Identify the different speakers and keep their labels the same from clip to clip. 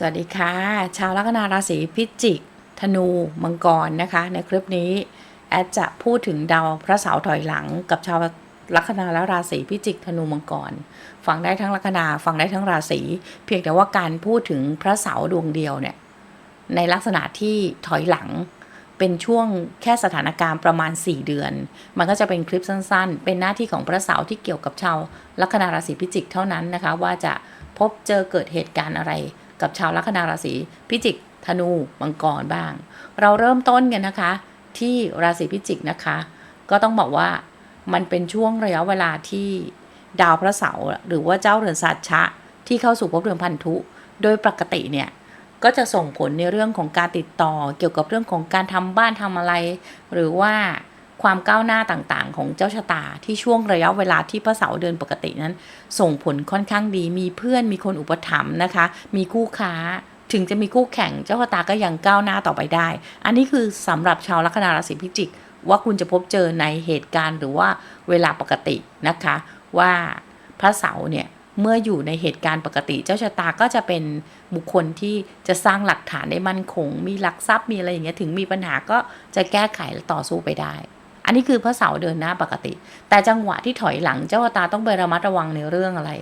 Speaker 1: สวัสดีค่ะ ชาวลัคนาราศีพิจิก ธนู มังกรนะคะ ในคลิปนี้ แอดจะพูดถึงดาวพระเสาร์ถอยหลัง กับชาวลัคนาและราศีพิจิก ธนูมังกร ฟังได้ทั้งลัคนาฟังได้ทั้งราศีเพียงแต่ว่าการพูดถึงพระเสาร์ดวงเดียวเนี่ยในลักษณะที่ถอยหลังเป็นช่วงแค่สถานการณ์ประมาณ 4 เดือน มันก็จะเป็นคลิปสั้นๆ เป็นหน้าที่ของพระเสาร์ที่เกี่ยวกับชาวลัคนาราศีพิจิกเท่านั้นนะคะ ว่าจะพบเจอเกิดเหตุการณ์อะไร กับชาวลัคนาราศีพิจิก ธนู มังกรบ้าง เราเริ่มต้นกันนะคะ ที่ราศีพิจิกนะคะ ก็ต้องบอกว่ามันเป็นช่วงระยะเวลาที่ดาวพระเสาร์หรือว่าเจ้าเรือนสัตชะ ที่เข้าสู่ภพเรือนพันธุ โดยปกติเนี่ยก็จะส่งผลในเรื่องของการติดต่อ เกี่ยวกับเรื่องของการทำบ้านทำอะไร หรือว่า ความก้าวหน้าต่างๆ ของเจ้าชะตาที่ช่วงระยะเวลาที่พระเสาร์เดินปกตินั้น ส่งผลค่อนข้างดี มีเพื่อนมีคนอุปถัมภ์นะคะ มีคู่ค้าถึงจะมีคู่แข่งเจ้าชะตาก็ยังก้าวหน้าต่อไปได้ อันนี้คือสำหรับชาวลัคนาราศีพิจิก ว่าคุณจะพบเจอในเหตุการณ์หรือว่าเวลาปกตินะคะ ว่าพระเสาร์เนี่ยเมื่ออยู่ในเหตุการณ์ปกติ เจ้าชะตาก็จะเป็นบุคคลที่จะสร้างหลักฐานได้มั่นคง มีหลักทรัพย์มีอะไรอย่างเงี้ยถึงมีปัญหาก็จะแก้ไขและต่อสู้ไปได้ อันนี้คือพระเสาร์เดินหน้าปกติ แต่จังหวะที่ถอยหลังเจ้าตาต้องไประมัดระวังในเรื่องอะไร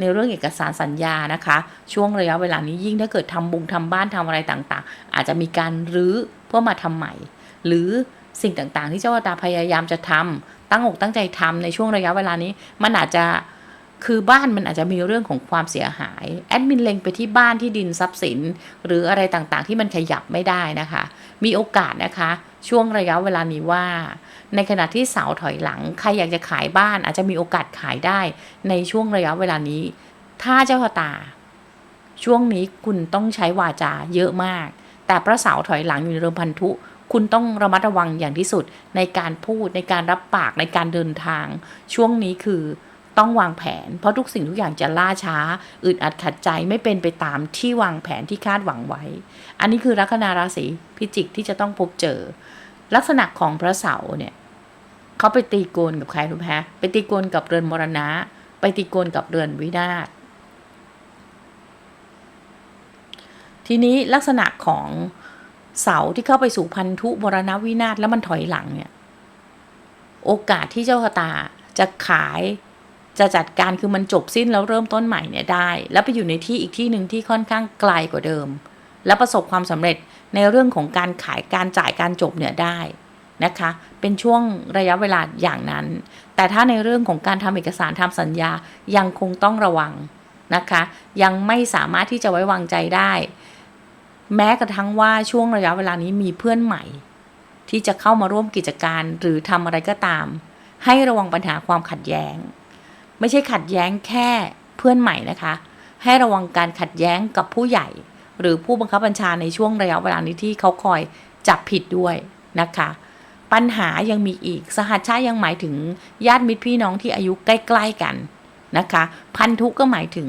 Speaker 1: ในเรื่องเอกสารสัญญานะคะ ช่วงระยะเวลานี้ยิ่งถ้าเกิดทำบุงทำบ้านทำอะไรต่างๆ อาจจะมีการรื้อเพื่อมาทำใหม่ หรือสิ่งต่างๆ ที่เจ้าตาพยายามจะทำตั้งอกตั้งใจทำในช่วงระยะเวลานี้มันอาจจะคือบ้านมันอาจจะมีเรื่องของความเสียหาย แอดมินเล็งไปที่บ้านที่ดินทรัพย์สิน หรืออะไรต่างๆ ที่มันขยับไม่ได้นะคะ มีโอกาสนะคะ ช่วงระยะเวลานี้ว่า ในขณะที่เสาถอยหลัง ใครอยากจะขายบ้านอาจจะมีโอกาสขายได้ในช่วงระยะเวลานี้ ถ้าเจ้าชะตา ช่วงนี้คุณต้องใช้วาจาเยอะมาก แต่พระเสาถอยหลังอยู่ในเรือนพันธุ คุณต้องระมัดระวังอย่างที่สุดในการพูดในการรับปากในการเดินทาง ช่วงนี้คือ ต้องวางแผน เพราะทุกสิ่งทุกอย่างจะล่าช้า อึดอัดขัดใจไม่เป็นไปตามที่วางแผนที่คาดหวังไว้ อันนี้คือลัคนาราศีพิจิกที่จะต้องพบเจอ ลักษณะของพระเสาเนี่ยเขาไปตีโกนกับใครรู้ไหมไปตีโกนกับเรือนมรณะ ไปตีโกนกับเรือนวินาศทีนี้ลักษณะของเสาที่เข้าไปสู่พันธุมรณวินาศแล้วมันถอยหลังเนี่ย โอกาสที่เจ้าชะตาจะขาย จะจัดการคือมันจบสิ้นแล้วเริ่มต้นใหม่เนี่ยได้ แล้วไปอยู่ในที่อีกที่หนึ่งที่ค่อนข้างไกลกว่าเดิม แล้วประสบความสำเร็จในเรื่องของการขายการจ่ายการจบเนี่ยได้นะคะ เป็นช่วงระยะเวลาอย่างนั้น แต่ถ้าในเรื่องของการทำเอกสารทำสัญญายังคงต้องระวังนะคะ ยังไม่สามารถที่จะไว้วางใจได้ แม้กระทั่งว่าช่วงระยะเวลานี้มีเพื่อนใหม่ ที่จะเข้ามาร่วมกิจการหรือทำอะไรก็ตาม ให้ระวังปัญหาความขัดแย้ง ไม่ใช่ขัดแย้งแค่เพื่อนใหม่นะคะ ให้ระวังการขัดแย้งกับผู้ใหญ่ หรือผู้บังคับบัญชาในช่วงระยะเวลานี้ที่เขาคอยจับผิดด้วยนะคะ ปัญหายังมีอีกสหัชชาติยังหมายถึงญาติมิตรพี่น้องที่อายุใกล้ ๆกันนะคะ พันธุก็หมายถึง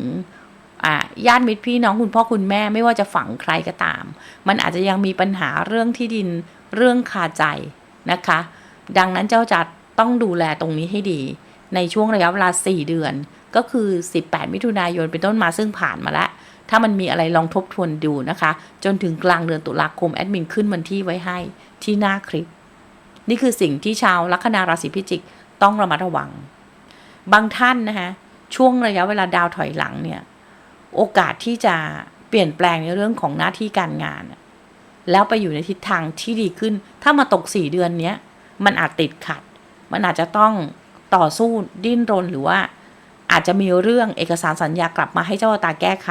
Speaker 1: ญาติมิตรพี่น้องคุณพ่อคุณแม่ไม่ว่าจะฝังใครก็ตาม มันอาจจะยังมีปัญหาเรื่องที่ดินเรื่องคาใจนะคะ ดังนั้นเจ้าจะต้องดูแลตรงนี้ให้ดี ในช่วงระยะเวลา 4 เดือน ก็คือ 18 มิถุนายนเป็นต้นมาซึ่งผ่านมาแล้ว ถ้ามันมีอะไรลองทบทวนดูนะคะ จนถึงกลางเดือนตุลาคมแอดมินขึ้นวันที่ไว้ให้ที่หน้าคลิป นี่คือสิ่งที่ชาวลัคนาราศีพิจิกต้องระมัดระวัง บางท่านนะคะช่วงระยะเวลาดาวถอยหลังเนี่ยโอกาสที่จะเปลี่ยนแปลงในเรื่องของหน้าที่การงาน แล้วไปอยู่ในทิศทางที่ดีขึ้น ถ้ามาตกสี่เดือนเนี้ย มันอาจติดขัด มันอาจจะต้อง ต่อสู้ดิ้นรนหรือว่า อาจจะมีเรื่องเอกสารสัญญากลับมาให้เจ้าตาแก้ไข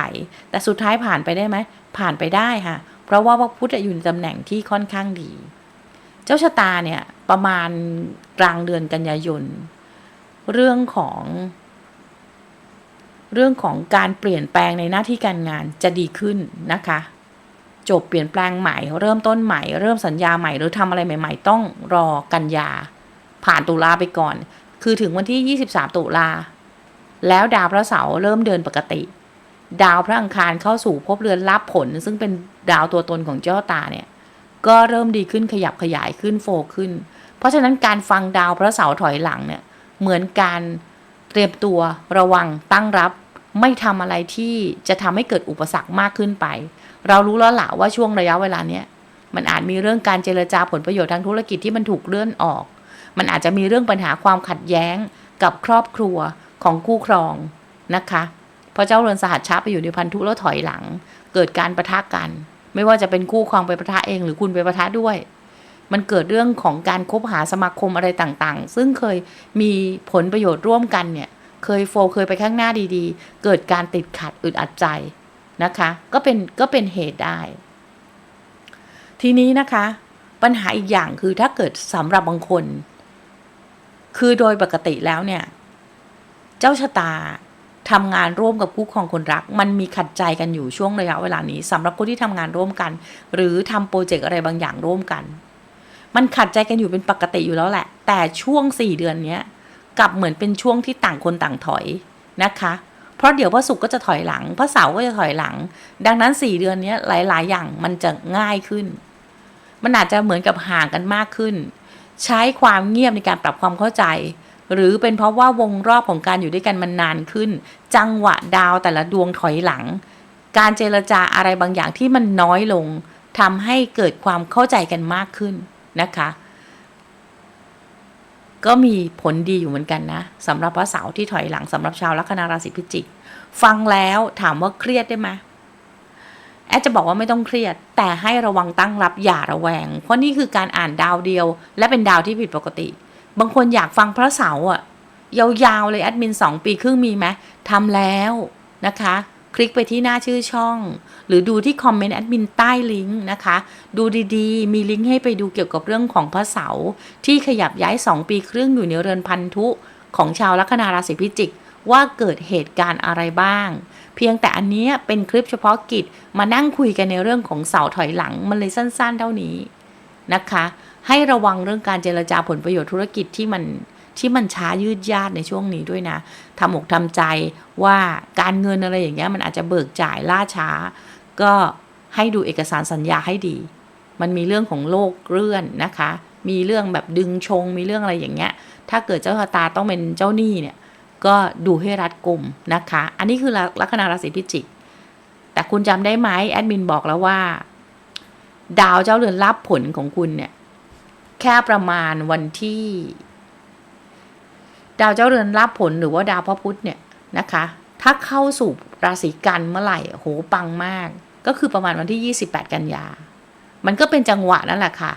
Speaker 1: แต่สุดท้ายผ่านไปได้ไหม ผ่านไปได้ค่ะ เพราะว่าพระพุทธอยู่ในตำแหน่งที่ค่อนข้างดี เจ้าชะตาเนี่ยประมาณกลางเดือนกันยายนเรื่องของ เรื่องของการเปลี่ยนแปลงในหน้าที่การงานจะดีขึ้นนะคะ จบเปลี่ยนแปลงใหม่ เริ่มต้นใหม่ เริ่มสัญญาใหม่ หรือทำอะไรใหม่ ๆ ต้องรอกันยาผ่านตุลาไปก่อน คือถึงวันที่ 23 ตุลา แล้วดาวพระเสาร์เริ่มเดินปกติ ดาวพระอังคารเข้าสู่ภพเรือนรับผล ซึ่งเป็นดาวตัวตนของเจ้าตาเนี่ย ก็เริ่มดีขึ้นขยับขยายขึ้นโฟขึ้น เพราะฉะนั้นการฟังดาวพระเสาร์ถอยหลังเนี่ย เหมือนการเตรียมตัวระวังตั้งรับไม่ทำอะไรที่จะทำให้เกิดอุปสรรคมากขึ้นไป เรารู้แล้วละว่าช่วงระยะเวลาเนี้ยมันอาจมีเรื่องการเจรจาผลประโยชน์ทางธุรกิจที่มันถูกเลื่อนออก มันอาจจะมีเรื่องปัญหาความขัดแย้งกับครอบครัวของคู่ครองนะคะเพราะเจ้าเรือนสหัสช้าไปอยู่ในพันธุแล้วถอยหลัง เกิดการประทะกัน ไม่ว่าจะเป็นคู่ครองไปประทะเอง หรือคุณไปประทะด้วย มันเกิดเรื่องของการคบหาสมาคมอะไรต่างๆ ซึ่งเคยมีผลประโยชน์ร่วมกันเนี่ย เคยโฟลเคยไปข้างหน้าดีๆ เกิดการติดขัดอึดอัดใจนะคะ ก็เป็นก็เป็นเหตุได้ ทีนี้นะคะ ปัญหาอีกอย่างคือถ้าเกิดสำหรับบางคน คือโดยปกติแล้วเนี่ย เจ้าชะตาทำงานร่วมกับคู่ครองคนรัก มันมีขัดใจกันอยู่ช่วงระยะเวลานี้สำหรับคนที่ทำงานร่วมกัน หรือทำโปรเจกต์อะไรบางอย่างร่วมกัน มันขัดใจกันอยู่เป็นปกติอยู่แล้วแหละ แต่ช่วงสี่เดือนเนี้ยกลับเหมือนเป็นช่วงที่ต่างคนต่างถอยนะคะ เพราะเดี๋ยวพระศุกร์ก็จะถอยหลังพระเสาร์ก็จะถอยหลัง ดังนั้นสี่เดือนนี้หลาย ๆ อย่างมันจะง่ายขึ้น มันอาจจะเหมือนกับห่างกันมากขึ้น ใช้ความเงียบในการปรับความเข้าใจ หรือเป็นเพราะว่าวงรอบของการอยู่ด้วยกันมันนานขึ้น จังหวะดาวแต่ละดวงถอยหลัง การเจรจาอะไรบางอย่างที่มันน้อยลงทำให้เกิดความเข้าใจกันมากขึ้นนะคะ ก็มีผลดีอยู่เหมือนกันนะสำหรับพระเสาร์ที่ถอยหลังสำหรับชาวลัคนาราศีพิจิก ฟังแล้วถามว่าเครียดได้ไหม แอดจะบอกว่าไม่ต้องเครียด แต่ให้ระวังตั้งรับอย่าระแวง เพราะนี่คือการอ่านดาวเดียว และเป็นดาวที่ผิดปกติ บางคนอยากฟังพระเสาร์อะยาวๆเลยแอดมินสองปีครึ่งมีไหมทำแล้วนะคะ คลิกไปที่หน้าชื่อช่อง หรือดูที่คอมเมนต์แอดมินใต้ลิงก์นะคะ ดูดีๆ มีลิงก์ให้ไปดูเกี่ยวกับเรื่องของพระเสาร์ที่ขยับย้าย 2 ปีครึ่งอยู่ในเรือนพันธุของชาวลัคนาราศีพิจิกว่าเกิดเหตุการณ์อะไรบ้าง เพียงแต่อันนี้เป็นคลิปเฉพาะกิจมานั่งคุยกันในเรื่องของเสาถอยหลังมันเลยสั้น ๆ เท่านี้นะคะ ให้ระวังเรื่องการเจรจาผลประโยชน์ธุรกิจที่มันที่มันช้ายืดยาดในช่วงนี้ด้วยนะทำอกทำใจว่าการเงินอะไรอย่างเงี้ยมันอาจจะเบิกจ่ายล่าช้า ก็ให้ดูเอกสารสัญญาให้ดี มันมีเรื่องของโลกเลื่อนนะคะ มีเรื่องแบบดึงชง มีเรื่องอะไรอย่างเงี้ย ถ้าเกิดเจ้าชะตาต้องเป็นเจ้าหนี้เนี่ย ก็ดูให้รัดกุมนะคะ อันนี้คือลัคนาราศีพิจิก แต่คุณจำได้ไหมแอดมินบอกแล้วว่า ดาวเจ้าเรือนรับผลของคุณเนี่ย แค่ประมาณวันที่ ดาวเจ้าเรือนรับผลหรือว่าดาวพระพุธเนี่ยนะคะ ถ้าเข้าสู่ราศีกันเมื่อไหร่โหปังมาก ก็คือประมาณวันที่ 28 กันยา มันก็เป็นจังหวะนั่นแหละค่ะ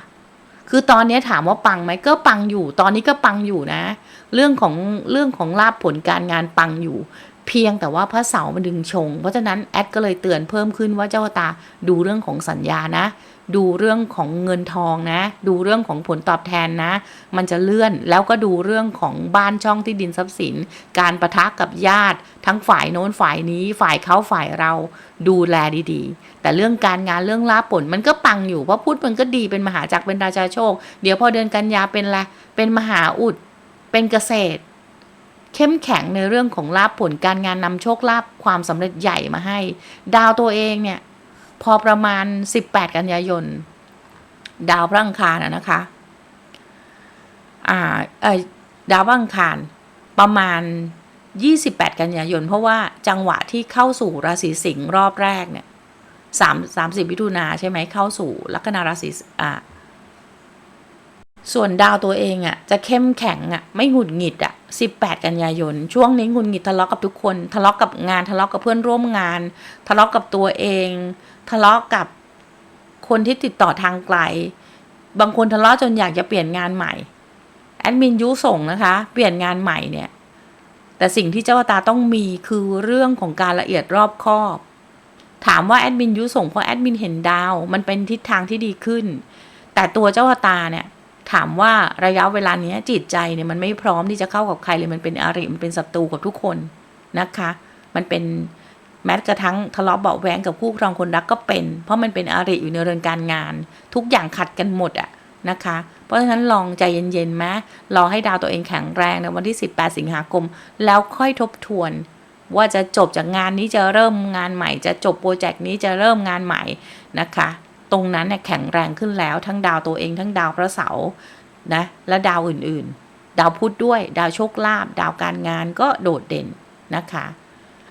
Speaker 1: คือตอนนี้ถามว่าปังไหมก็ปังอยู่ ตอนนี้ก็ปังอยู่นะ เรื่องของเรื่องของลาบผลการงานปังอยู่ เพียงแต่ว่าพระเสาร์มันดึงชง เพราะฉะนั้นแอดก็เลยเตือนเพิ่มขึ้นว่าเจ้าตาดูเรื่องของสัญญานะ ดูเรื่องของเงินทองนะ ดูเรื่องของผลตอบแทนนะ มันจะเลื่อนแล้วก็ดูเรื่องของบ้านช่องที่ดินทรัพย์สิน การประทะกับญาติ ทั้งฝ่ายโน้นฝ่ายนี้ฝ่ายเขาฝ่ายเราดูแลดีๆ แต่เรื่องการงานเรื่องลาผลมันก็ปังอยู่เพราะพุธมันก็ดีเป็นมหาจักรเป็นราชาโชค เดี๋ยวพอเดือนกันยาเป็นอะเป็นมหาอุด เป็นเกษตร เข้มแข็งในเรื่องของลาภผลการงานนำโชคลาภความสำเร็จใหญ่มาให้ ดาวตัวเองเนี่ย พอประมาณ 18 กันยายน ดาวพระอังคารนะนะคะ อ่าเออดาวพระอังคารประมาณ 28 กันยายน เพราะว่าจังหวะที่เข้าสู่ราศีสิงห์รอบแรกเนี่ยสามสามสิบมิถุนาใช่ไหมเข้าสู่ลัคนาราศีอ่า ส่วนดาวตัวเองอะ่ะจะเข้มแข็งอะ่ะไม่หงุดหงิดอะ่ะ 18 กันยายน ช่วงนี้หงุดหงิดทะเลาะกับทุกคน ทะเลาะกับงานทะเลาะกับเพื่อนร่วมงาน ทะเลาะกับตัวเอง ทะเลาะกับคนที่ติดต่อทางไกล บางคนทะเลาะจนอยากจะเปลี่ยนงานใหม่แอดมินยุส่งนะคะ เปลี่ยนงานใหม่เนี่ย แต่สิ่งที่เจ้าตาต้องมีคือเรื่องของการละเอียดรอบคอบ ถามว่าแอดมินยุส่งเพราะแอดมินเห็นดาว มันเป็นทิศทางที่ดีขึ้น แต่ตัวเจ้าตาเนี่ย ถามว่าระยะเวลาเนี้ยจิตใจเนี่ยมันไม่พร้อมที่จะเข้ากับใครเลยมันเป็นอาริมันเป็นศัตรูกับทุกคนนะคะ มันเป็นแม้กระทั่งทะเลาะเบาะแว้งกับคู่ครองคนรักก็เป็น เพราะมันเป็นอาริอยู่ในเรื่อนการงาน ทุกอย่างขัดกันหมดอะนะคะ เพราะฉะนั้นลองใจเย็นๆไหมรอให้ดาวตัวเองแข็งแรงในวันที่ 18 สิงหาคม แล้วค่อยทบทวน ว่าจะจบจากงานนี้จะเริ่มงานใหม่ จะจบโปรเจกต์นี้จะเริ่มงานใหม่นะคะ ตรงนั้นเนี่ยแข็งแรงขึ้นแล้วทั้งดาวตัวเองทั้งดาวพระเสาร์นะและดาวอื่นๆ ดาวพุธด้วย ดาวโชคลาภดาวการงานก็โดดเด่นนะคะ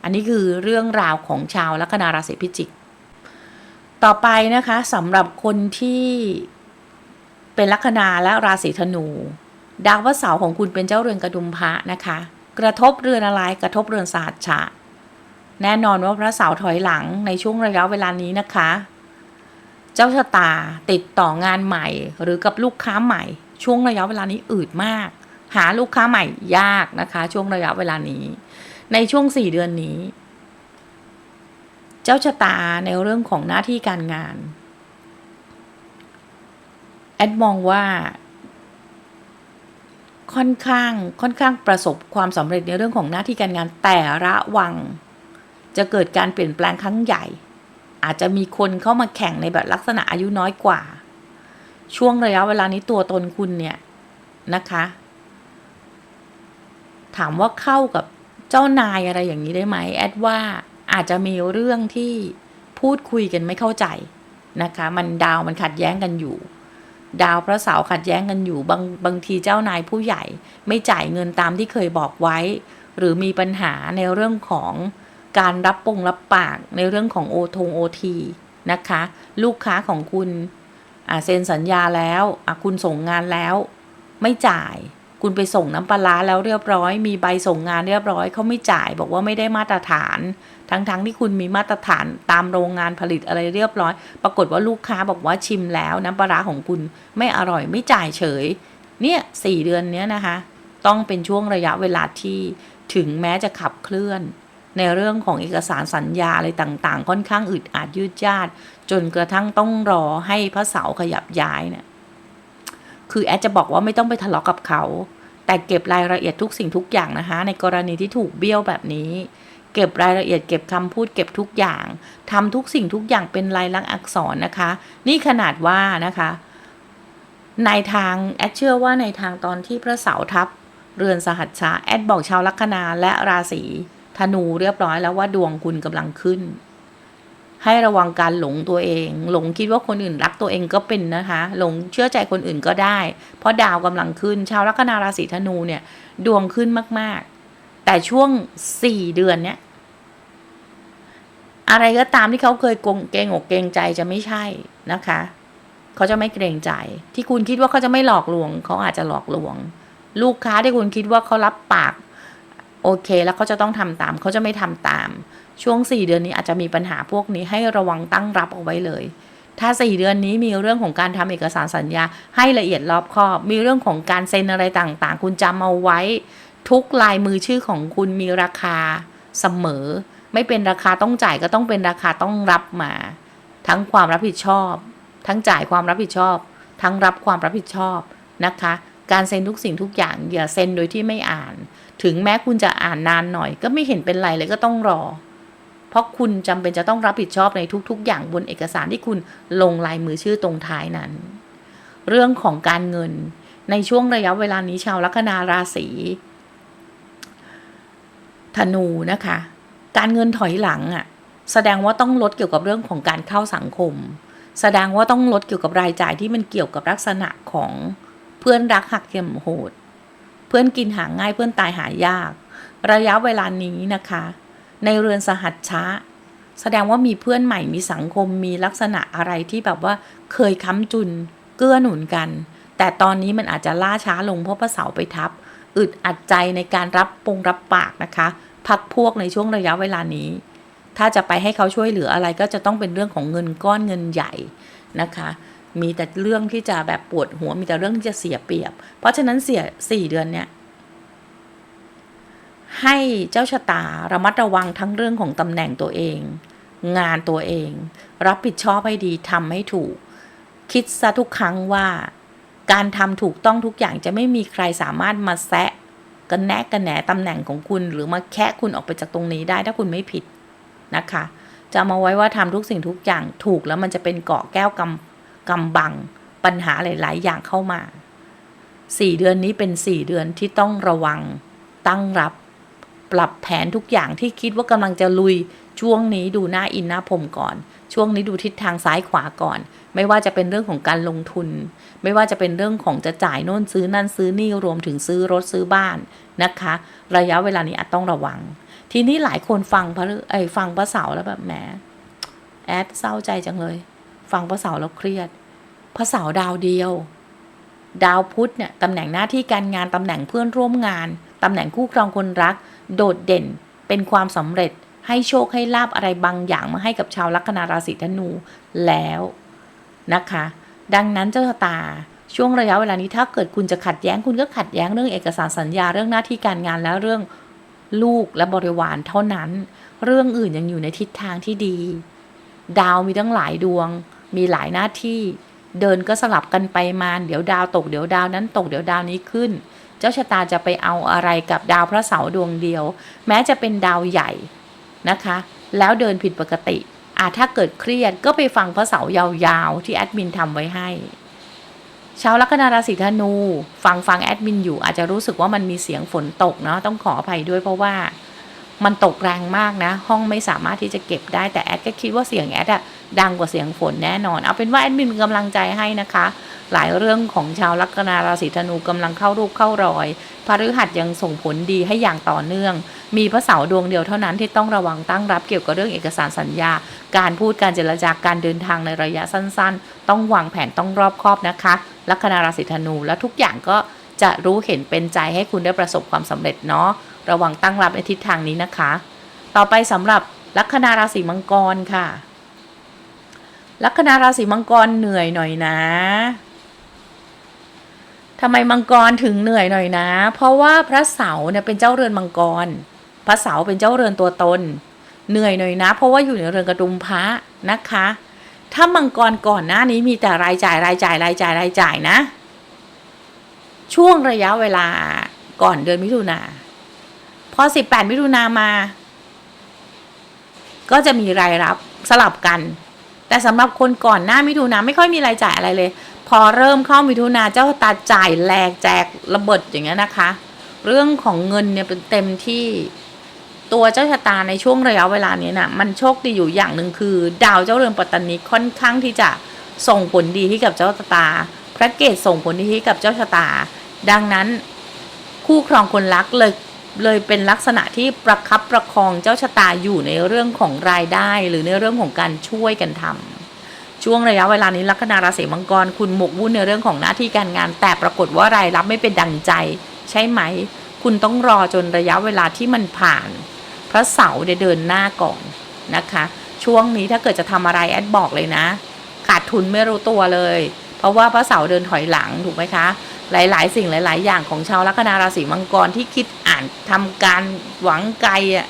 Speaker 1: อันนี้คือเรื่องราวของชาวลัคนาราศีพิจิก ต่อไปนะคะสำหรับคนที่เป็นลัคนาและราศีธนู ดาวพระเสาร์ของคุณเป็นเจ้าเรือนกระดุมพระนะคะ กระทบเรือนอะไรกระทบเรือนศาสตร์ฉะแน่นอนว่าพระเสาร์ถอยหลังในช่วงระยะเวลานี้นะคะ เจ้าชะตาติดต่องานใหม่ หรือกับลูกค้าใหม่ ช่วงระยะเวลานี้อืดมาก หาลูกค้าใหม่ยากนะคะ ช่วงระยะเวลานี้ ในช่วงสี่เดือนนี้ เจ้าชะตาในเรื่องของหน้าที่การงาน แอดมองว่า ค่อนข้างค่อนข้างประสบความสำเร็จในเรื่องของหน้าที่การงานแต่ระวัง จะเกิดการเปลี่ยนแปลงครั้งใหญ่ อาจจะมีคนเข้ามาแข่งในแบบลักษณะอายุน้อยกว่า ช่วงระยะเวลานี้ตัวตนคุณเนี่ยนะคะ ถามว่าเข้ากับเจ้านายอะไรอย่างนี้ได้ไหมแอดว่าอาจจะมีเรื่องที่พูดคุยกันไม่เข้าใจนะคะ มันดาวมันขัดแย้งกันอยู่ ดาวพระเสาร์ขัดแย้งกันอยู่บางบางทีเจ้านายผู้ใหญ่ ไม่จ่ายเงินตามที่เคยบอกไว้ หรือมีปัญหาในเรื่องของ การรับปงรับปากในเรื่องของโอทงโอทีนะคะ ลูกค้าของคุณเซ็นสัญญาแล้วคุณส่งงานแล้ว ไม่จ่ายคุณไปส่งน้ำปลาร้าแล้วเรียบร้อย มีใบส่งงานเรียบร้อยเขาไม่จ่าย บอกว่าไม่ได้มาตรฐาน ทั้งๆทที่คุณมีมาตรฐานตามโรงงานผลิตอะไรเรียบร้อย ปรากฏว่าลูกค้าบอกว่าชิมแล้ว น้ำปลาร้าของคุณไม่อร่อยไม่จ่ายเฉย เนี่ยสี่เดือนเนี้ยนะคะ ต้องเป็นช่วงระยะเวลาที่ถึงแม้จะขับเคลื่อน ในเรื่องของเอกสารสัญญาอะไรต่างๆ ค่อนข้างอึดอัดยืดยาดจนกระทั่งต้องรอให้พระเสาร์ขยับย้ายเนี่ยคือแอดจะบอกว่าไม่ต้องไปทะเลาะกับเขา แต่เก็บรายละเอียดทุกสิ่งทุกอย่างนะคะ ในกรณีที่ถูกเบี้ยวแบบนี้ เก็บรายละเอียดเก็บคำพูดเก็บทุกอย่างทำทุกสิ่งทุกอย่างเป็นลายลักษณ์อักษรนะคะ นี่ขนาดว่านะคะในทางแอดเชื่อว่าในทางตอนที่พระเสาร์ทับเรือนสหัชชาแอดบอกชาวลัคนาและราศี ธนูเรียบร้อยแล้วว่าดวงคุณกำลังขึ้น ให้ระวังการหลงตัวเอง หลงคิดว่าคนอื่นรักตัวเองก็เป็นนะคะ หลงเชื่อใจคนอื่นก็ได้ เพราะดาวกำลังขึ้น ชาวลัคนาราศีธนูเนี่ย ดวงขึ้นมาก ๆ แต่ช่วงสี่เดือนเนี่ยอะไรก็ตามที่เขาเคยกงเกรงอกเกรงใจจะไม่ใช่นะคะ เขาจะไม่เกรงใจ ที่คุณคิดว่าเขาจะไม่หลอกลวง เขาอาจจะหลอกลวง ลูกค้าที่คุณคิดว่าเขารับปาก โอเค แล้วเขาจะต้องทำตามเขาจะไม่ทำตาม ช่วงสี่เดือนนี้อาจจะมีปัญหาพวกนี้ให้ระวังตั้งรับเอาไว้เลย ถ้าสี่เดือนนี้มีเรื่องของการทำเอกสารสัญญา ให้ละเอียดรอบคอบ มีเรื่องของการเซ็นอะไรต่างๆ คุณจำเอาไว้ ทุกลายมือชื่อของคุณมีราคาเสมอ ไม่เป็นราคาต้องจ่ายก็ต้องเป็นราคาต้องรับมา ทั้งความรับผิดชอบ ทั้งจ่ายความรับผิดชอบ ทั้งรับความรับผิดชอบนะคะ การเซ็นทุกสิ่งทุกอย่างอย่าเซ็นโดยที่ไม่อ่าน ถึงแม้คุณจะอ่านนานหน่อย ก็ไม่เห็นเป็นไรเลยก็ต้องรอ เพราะคุณจำเป็นจะต้องรับผิดชอบในทุก ๆ อย่างบนเอกสารที่คุณลงลายมือชื่อตรงท้ายนั้น เรื่องของการเงินในช่วงระยะเวลานี้ชาวลัคนาราศีธนูนะคะ การเงินถอยหลังอะ่ะแสดงว่าต้องลดเกี่ยวกับเรื่องของการเข้าสังคม แสดงว่าต้องลดเกี่ยวกับรายจ่ายที่มันเกี่ยวกับลักษณะของ พื่อนรักหักเข็มโหด เพื่อนกินหาง่ายเพื่อนตายหายาก ระยะเวลานี้นะคะ ในเรือนสหัชชะแสดงว่ามีเพื่อนใหม่มีสังคมมีลักษณะอะไรที่แบบว่าเคยค้ำจุน เกื้อหนุนกัน แต่ตอนนี้มันอาจจะล่าช้าลงเพราะพระเสาร์ไปทับ อึดอัดใจในการรับปงรับปากนะคะ พักพวกในช่วงระยะเวลานี้ ถ้าจะไปให้เขาช่วยเหลืออะไรก็จะต้องเป็นเรื่องของเงินก้อนเงินใหญ่นะคะ มีแต่เรื่องที่จะแบบปวดหัวมีแต่เรื่องที่จะเสียเปรียบ เพราะฉะนั้นเสียสี่เดือนเนี่ยให้เจ้าชะตาระมัดระวังทั้งเรื่องของตำแหน่งตัวเอง งานตัวเอง รับผิดชอบให้ดีทำให้ถูก คิดซะทุกครั้งว่า การทำถูกต้องทุกอย่างจะไม่มีใครสามารถมาแซะกันแนะกันแหนตำแหน่งของคุณ หรือมาแคะคุณออกไปจากตรงนี้ได้ถ้าคุณไม่ผิดนะคะ จะมาไว้ว่าทำทุกสิ่งทุกอย่างถูกแล้วมันจะเป็นเกาะแก้วกำ กำบังปัญหาหลาย ๆ อย่างเข้ามาสี่เดือนนี้เป็นสี่เดือนที่ต้องระวังตั้งรับ ปรับแผนทุกอย่างที่คิดว่ากำลังจะลุยช่วงนี้ดูหน้าอินหน้าพรมก่อน ช่วงนี้ดูทิศทางซ้ายขวาก่อน ไม่ว่าจะเป็นเรื่องของการลงทุน ไม่ว่าจะเป็นเรื่องของจะจ่ายโน่นซื้อนั่นซื้อนี่รวมถึงซื้อรถซื้อบ้านนะคะ ระยะเวลานี้อาจต้องระวัง ทีนี้หลายคนฟังพระไอฟังพระเสาร์แล้วแบบแหมแอดเศร้าใจจังเลย ฟังพระเสาร์แล้วเครียดพระเสาร์ดาวเดียว ดาวพุธเนี่ยตำแหน่งหน้าที่การงานตำแหน่งเพื่อนร่วมงาน ตำแหน่งคู่ครองคนรัก โดดเด่นเป็นความสำเร็จให้โชคให้ลาบอะไรบางอย่างมาให้กับชาวลัคนาราศีธนูแล้วนะคะ ดังนั้นเจ้าชะตาช่วงระยะเวลานี้ถ้าเกิดคุณจะขัดแย้งคุณก็ขัดแย้งเรื่องเอกสารสัญญาเรื่องหน้าที่การงานและเรื่องลูกและบริวารเท่านั้น เรื่องอื่นยังอยู่ในทิศทางที่ดี ดาวมีตั้งหลายดวง มีหลายหน้าที่เดินก็สลับกันไปมาเดี๋ยวดาวตกเดี๋ยวดาวนั้นตกเดี๋ยวดาวนี้ขึ้น เจ้าชะตาจะไปเอาอะไรกับดาวพระเสาร์ดวงเดียว แม้จะเป็นดาวใหญ่นะคะ แล้วเดินผิดปกติอาถ้าเกิดเครียดก็ไปฟังพระเสาร์ยาวๆ ที่แอดมินทำไว้ให้ชาวลัคนาราศีธนู ฟังฟังแอดมินอยู่อาจจะรู้สึกว่ามันมีเสียงฝนตกเนาะต้องขออภัยด้วยเพราะว่ามันตกแรงมากนะ ห้องไม่สามารถที่จะเก็บได้แต่แอดก็คิดว่าเสียงแอดอะ ดังกว่าเสียงฝนแน่นอน เอาเป็นว่าแอดมินเป็นกำลังใจให้นะคะ หลายเรื่องของชาวลัคนาราศีธนูกำลังเข้ารูปเข้ารอยพฤหัสยังส่งผลดีให้อย่างต่อเนื่อง มีพระเสาร์ดวงเดียวเท่านั้นที่ต้องระวังตั้งรับเกี่ยวกับเรื่องเอกสารสัญญา การพูดการเจรจาการเดินทางในระยะสั้นๆ ต้องวางแผนต้องรอบคอบนะคะ ลัคนาราศีธนูและทุกอย่างก็จะรู้เห็นเป็นใจให้คุณได้ประสบความสำเร็จเนาะระวังตั้งรับในทิศทางนี้นะคะ ต่อไปสำหรับลัคนาราศีมังกรค่ะ ลัคนาราศีมังกรเหนื่อยหน่อยนะทำไมมังกรถึงเหนื่อยหน่อยนะ เพราะว่าพระเสาเนี่ยเป็นเจ้าเรือนมังกร พระเสาเป็นเจ้าเรือนตัวตน เหนื่อยหน่อยนะ เพราะว่าอยู่ในเรือนกระดุมพระนะคะ ถ้ามังกรก่อนหน้านี้มีแต่รายจ่ายรายจ่ายรายจ่ายรายจ่ายนะ ช่วงระยะเวลาก่อนเดือนมิถุนาพอ18มิถุนามา ก็จะมีรายรับสลับกัน แต่สำหรับคนก่อนหน้ามิถุนาไม่ค่อยมีรายจ่ายอะไรเลย พอเริ่มเข้ามิถุนาเจ้าตาจ่ายแหลกแจกระเบิดอย่างเงี้ยนะคะ เรื่องของเงินเนี่ยเป็นเต็มที่ตัวเจ้าชะตาในช่วงระยะเวลานี้นะมันโชคดีอยู่อย่างหนึ่งคือ ดาวเจ้าเรือนปัตตานีค่อนข้างที่จะส่งผลดีให้กับเจ้าชะตา พระเกตส่งผลดีให้กับเจ้าชะตา ดังนั้นคู่ครองคนรักเลย เลยเป็นลักษณะที่ประคับประคองเจ้าชะตาอยู่ในเรื่องของรายได้ หรือในเรื่องของการช่วยกันทำช่วงระยะเวลานี้ลัคนาราศีมังกรคุณหมกมุ่นในเรื่องของหน้าที่การงาน แต่ปรากฏว่ารายรับไม่เป็นดังใจ ใช่ไหม คุณต้องรอจนระยะเวลาที่มันผ่าน พระเสาร์เดินหน้าก่อนนะคะ ช่วงนี้ถ้าเกิดจะทำอะไรแอดบอกเลยนะ ขาดทุนไม่รู้ตัวเลย เพราะว่าพระเสาร์เดินถอยหลังถูกไหมคะหลาย ๆ สิ่งหลาย ๆ อย่างของชาวลัคนาราศีมังกรที่คิด อ่านทำการหวังไกลอะ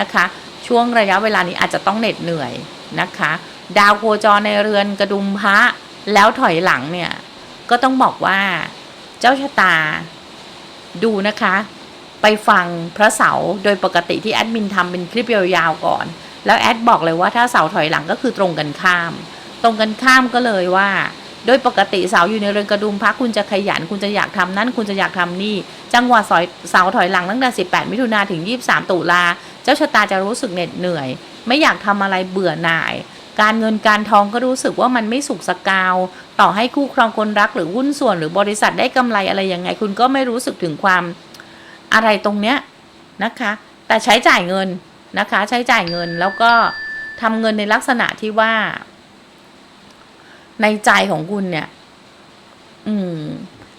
Speaker 1: นะคะ ช่วงระยะเวลานี้อาจจะต้องเหน็ดเหนื่อยนะคะ ดาวโคจรในเรือนกระดุมพระแล้วถอยหลังเนี่ย ก็ต้องบอกว่าเจ้าชะตาดูนะคะ ไปฟังพระเสาโดยปกติที่แอดมินทำเป็นคลิปยาวๆก่อน แล้วแอดบอกเลยว่าถ้าเสาถอยหลังก็คือตรงกันข้าม ตรงกันข้ามก็เลยว่า โดยปกติสาวอยู่ในเรือนกระดุมพักคุณจะขยัน คุณจะอยากทำนั่นคุณจะอยากทำนี่ จังหวะสอยสาวถอยหลังตั้งแต่ 18 มิถุนาถึง 23 ตุลา เจ้าชะตาจะรู้สึกเหน็ดเหนื่อย ไม่อยากทำอะไรเบื่อหน่าย การเงินการทองก็รู้สึกว่ามันไม่สุกสกาว ต่อให้คู่ครองคนรักหรือหุ้นส่วนหรือบริษัทได้กำไรอะไรยังไง คุณก็ไม่รู้สึกถึงความอะไรตรงเนี้ยนะคะ แต่ใช้จ่ายเงินนะคะ ใช้จ่ายเงินแล้วก็ทำเงินในลักษณะที่ว่า ในใจของคุณเนี่ย อืม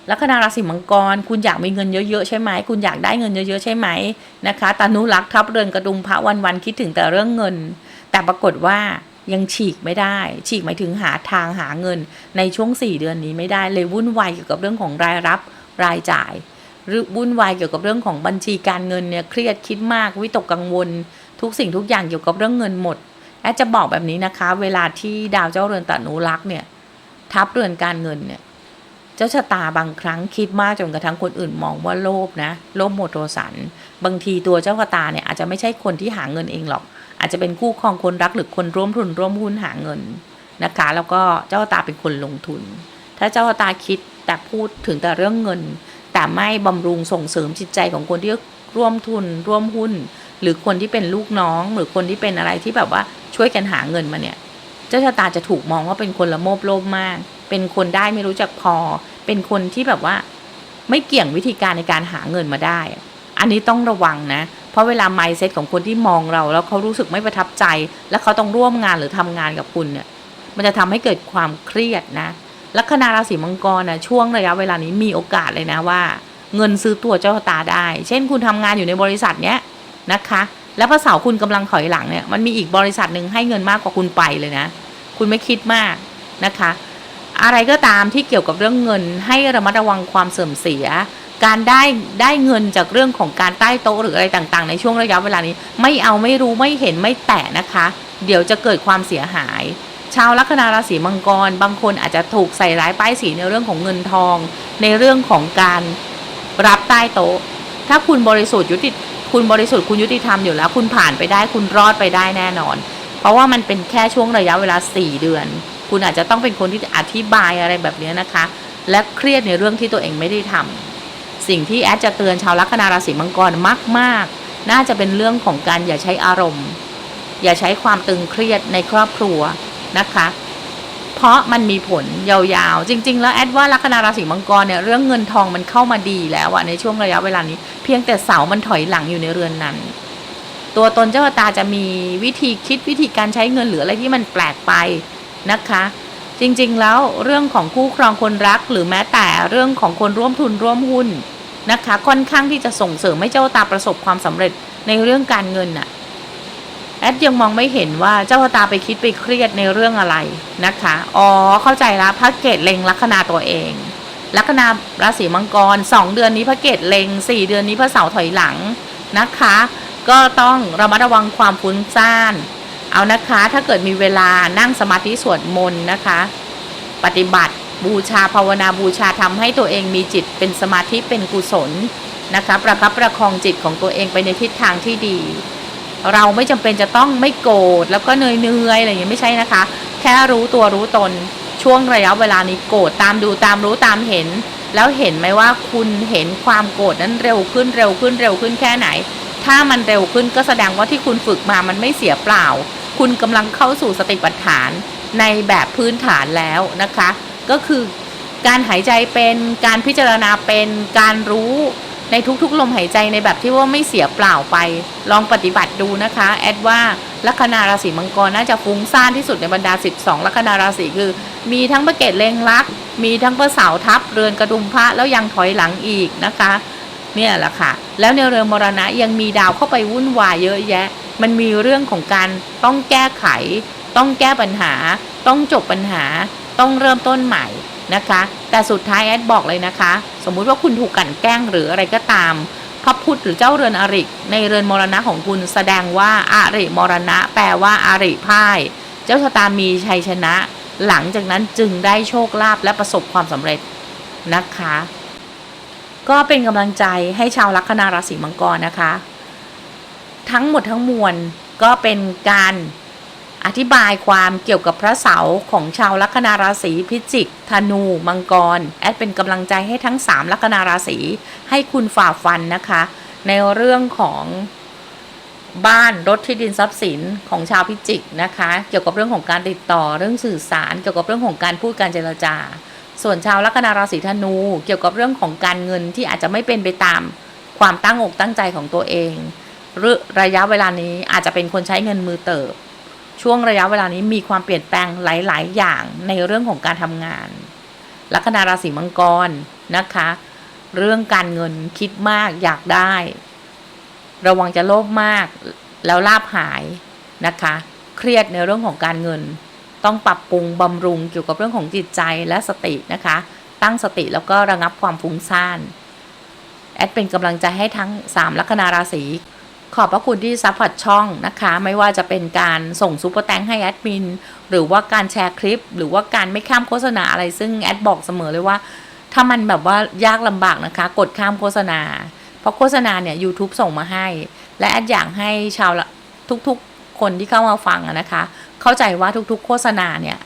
Speaker 1: ลัคนาราศีมังกร คุณอยากมีเงินเยอะๆใช่ไหม คุณอยากได้เงินเยอะๆใช่ไหมนะคะตานุรักษ์ทับเรือนกระดุมพระวันๆคิดถึงแต่เรื่องเงิน แต่ปรากฏว่ายังฉีกไม่ได้ ฉีกหมายถึงหาทางหาเงินในช่วงสี่เดือนนี้ไม่ได้เลยวุ่นวายเกี่ยวกับเรื่องของรายรับรายจ่าย หรือวุ่นวายเกี่ยวกับเรื่องของบัญชีการเงินเนี่ยเครียดคิดมากวิตกกังวล ทุกสิ่งทุกอย่างเกี่ยวกับเรื่องเงินหมด แอดจะบอกแบบนี้นะคะ เวลาที่ดาวเจ้าเรือนตนุรักษ์เนี่ย ทับเรือนการเงินเนี่ย เจ้าชะตาบางครั้งคิดมากจนกระทั่งคนอื่นมองว่าโลภนะโลภโมโทสัน บางทีตัวเจ้าชะตาเนี่ยอาจจะไม่ใช่คนที่หาเงินเองหรอก อาจจะเป็นคู่ครองคนรักหรือคนร่วมทุนร่วมหุ้นหาเงินนะคะ แล้วก็เจ้าชะตาเป็นคนลงทุน ถ้าเจ้าชะตาคิดแต่พูดถึงแต่เรื่องเงิน แต่ไม่บำรุงส่งเสริมจิตใจของคนที่ร่วมทุนร่วมหุ้น หรือคนที่เป็นลูกน้องหรือคนที่เป็นอะไรที่แบบว่าช่วยกันหาเงินมาเนี่ย เจ้าชะตาจะถูกมองว่าเป็นคนละโมบโลภมาก เป็นคนได้ไม่รู้จักพอ เป็นคนที่แบบว่า ไม่เกี่ยงวิธีการในการหาเงินมาได้ อันนี้ต้องระวังนะ เพราะเวลาไมเซ็ตของคนที่มองเรา แล้วเขารู้สึกไม่ประทับใจ แล้วเขาต้องร่วมงานหรือทำงานกับคุณเนี่ย มันจะทำให้เกิดความเครียดนะ ลัคนาราศีมังกรนะช่วงระยะเวลานี้มีโอกาสเลยนะว่า เงินซื้อตัวเจ้าชะตาได้ เช่นคุณทำงานอยู่ในบริษัทเนี้ย นะคะ แล้วพระเสาร์คุณกำลังถอยหลังเนี่ยมันมีอีกบริษัทหนึ่งให้เงินมากกว่าคุณไปเลยนะ คุณไม่คิดมากนะคะ อะไรก็ตามที่เกี่ยวกับเรื่องเงินให้ระมัดระวังความเสื่อมเสีย การได้ได้เงินจากเรื่องของการใต้โต๊ะหรืออะไรต่างๆ ในช่วงระยะเวลานี้ ไม่เอาไม่รู้ไม่เห็นไม่แตะนะคะ เดี๋ยวจะเกิดความเสียหายชาวลัคนาราศีมังกร บางคนอาจจะถูกใส่ร้ายป้ายสีในเรื่องของเงินทอง ในเรื่องของการรับใต้โต๊ะ ถ้าคุณบริสุทธิ์ยุติ คุณบริสุทธิ์คุณยุติธรรมอยู่แล้ว คุณผ่านไปได้คุณรอดไปได้แน่นอน เพราะว่ามันเป็นแค่ช่วงระยะเวลา 4 เดือน คุณอาจจะต้องเป็นคนที่อธิบายอะไรแบบนี้นะคะ และเครียดในเรื่องที่ตัวเองไม่ได้ทำสิ่งที่แอดจะเตือนชาวลัคนาราศีมังกรมากๆ น่าจะเป็นเรื่องของการอย่าใช้อารมณ์ อย่าใช้ความตึงเครียดในครอบครัวนะคะ เพราะมันมีผลยาวๆ จริง ๆ แล้วแอดว่าลัคนาราศีมังกรเนี่ยเรื่องเงินทองมันเข้ามาดีแล้วอะในช่วงระยะเวลานี้ เพียงแต่เสามันถอยหลังอยู่ในเรือนนั้น ตัวตนเจ้าตาจะมีวิธีคิดวิธีการใช้เงินหรืออะไรที่มันแปลกไปนะคะ จริงๆแล้วเรื่องของคู่ครองคนรักหรือแม้แต่เรื่องของคนร่วมทุนร่วมหุ้นนะคะ ค่อนข้างที่จะส่งเสริมให้เจ้าตาประสบความสำเร็จในเรื่องการเงินน่ะ แอดยังมองไม่เห็นว่าเจ้าตาไปคิดไปเครียดในเรื่องอะไรนะคะ อ๋อ เข้าใจแล้วพระเกตเล็งลัคนาตัวเอง ลัคนาราศีมังกรสองเดือนนี้พระเกตเล็งสี่เดือนนี้พระเสาร์ถอยหลังนะคะ ก็ต้องระมัดระวังความฟุ้งซ่าน เอานะคะ ถ้าเกิดมีเวลานั่งสมาธิสวดมนต์นะคะ ปฏิบัติบูชาภาวนาบูชาทำให้ตัวเองมีจิตเป็นสมาธิเป็นกุศลนะคะ ประคับประคองจิตของตัวเองไปในทิศทางที่ดี เราไม่จำเป็นจะต้องไม่โกรธแล้วก็เนยเนยๆอะไรอย่างเงี้ยไม่ใช่นะคะ แค่รู้ตัวรู้ตนช่วงระยะเวลานี้โกรธตามดูตามรู้ตามเห็น แล้วเห็นไหมว่าคุณเห็นความโกรธนั้นเร็วขึ้นเร็วขึ้นเร็วขึ้นแค่ไหน ถ้ามันเร็วขึ้นก็แสดงว่าที่คุณฝึกมามันไม่เสียเปล่า คุณกำลังเข้าสู่สติปัฏฐานในแบบพื้นฐานแล้วนะคะ ก็คือการหายใจเป็นการพิจารณาเป็นการรู้ ในทุกๆ ลมหายใจในแบบที่ว่าไม่เสียเปล่าไป ลองปฏิบัติดูนะคะ แอดว่าลัคนาราศีมังกรน่าจะฟุ้งซ่านที่สุดในบรรดา 12 ลัคนาราศีคือ มีทั้งประเกตเลงลัก มีทั้งพระเสาทับเรือนกระดุมพระแล้วยังถอยหลังอีกนะคะ เนี่ยแหละค่ะ แล้วในเรือนมรณะยังมีดาวเข้าไปวุ่นวายเยอะแยะ มันมีเรื่องของการต้องแก้ไข ต้องแก้ปัญหา ต้องจบปัญหา ต้องเริ่มต้นใหม่ นะคะ แต่สุดท้ายแอดบอกเลยนะคะ สมมุติว่าคุณถูกกลั่นแกล้งหรืออะไรก็ตามพระพุธหรือเจ้าเรือนอริในเรือนมรณะของคุณแสดงว่าอาริมรณะ แปลว่าอาริพ่าย เจ้าชะตามีชัยชนะ หลังจากนั้นจึงได้โชคลาภและประสบความสำเร็จนะคะ ก็เป็นกำลังใจให้ชาวลัคนาราศีมังกรนะคะ ทั้งหมดทั้งมวลก็เป็นการ อธิบายความเกี่ยวกับพระเสาของชาวลัคนาราศีพิจิก ธนู มังกร แอดเป็นกำลังใจให้ทั้ง 3 ลัคนาราศีให้คุณฝ่าฟันนะคะ ในเรื่องของบ้านรถที่ดินทรัพย์สินของชาวพิจิกนะคะ เกี่ยวกับเรื่องของการติดต่อเรื่องสื่อสาร เกี่ยวกับเรื่องของการพูดการเจรจา ส่วนชาวลัคนาราศีธนู เกี่ยวกับเรื่องของการเงินที่อาจจะไม่เป็นไปตามความตั้งอกตั้งใจของตัวเองหรือระยะเวลานี้อาจจะเป็นคนใช้เงินมือเติบ ช่วงระยะเวลานี้มีความเปลี่ยนแปลงหลาย ๆ อย่างในเรื่องของการทำงาน ลัคนาราศีมังกรนะคะ เรื่องการเงินคิดมากอยากได้ ระวังจะโลภมากแล้วลาบหายนะคะ เครียดในเรื่องของการเงิน ต้องปรับปรุงบำรุงเกี่ยวกับเรื่องของจิตใจและสตินะคะ ตั้งสติแล้วก็ระงับความฟุ้งซ่านแอดเป็นกำลังใจให้ทั้ง 3 ลัคนาราศี ขอบพระคุณที่ซัพพอร์ตช่องนะคะ ไม่ว่าจะเป็นการส่งซูเปอร์แตงให้แอดมิน หรือว่าการแชร์คลิป หรือว่าการไม่ข้ามโฆษณาอะไรซึ่งแอดบอกเสมอเลยว่า ถ้ามันแบบว่ายากลำบากนะคะ กดข้ามโฆษณา เพราะโฆษณาเนี่ย YouTube ส่งมาให้ และแอดอยากให้ชาวทุกๆ คนที่เข้ามาฟังอะนะคะ เข้าใจว่าทุกๆ โฆษณาเนี่ย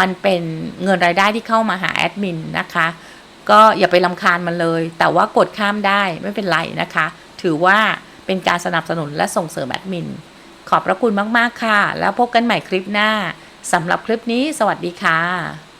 Speaker 1: มันเป็นเงินรายได้ที่เข้ามาหาแอดมินนะคะ ก็อย่าไปลำคาญมันเลย แต่ว่ากดข้ามได้ไม่เป็นไรนะคะ ถือว่า เป็นการสนับสนุนและส่งเสริมแอดมิน ขอบพระคุณมาก ๆ ค่ะ แล้วพบกันใหม่คลิปหน้าสำหรับคลิปนี้ สวัสดีค่ะ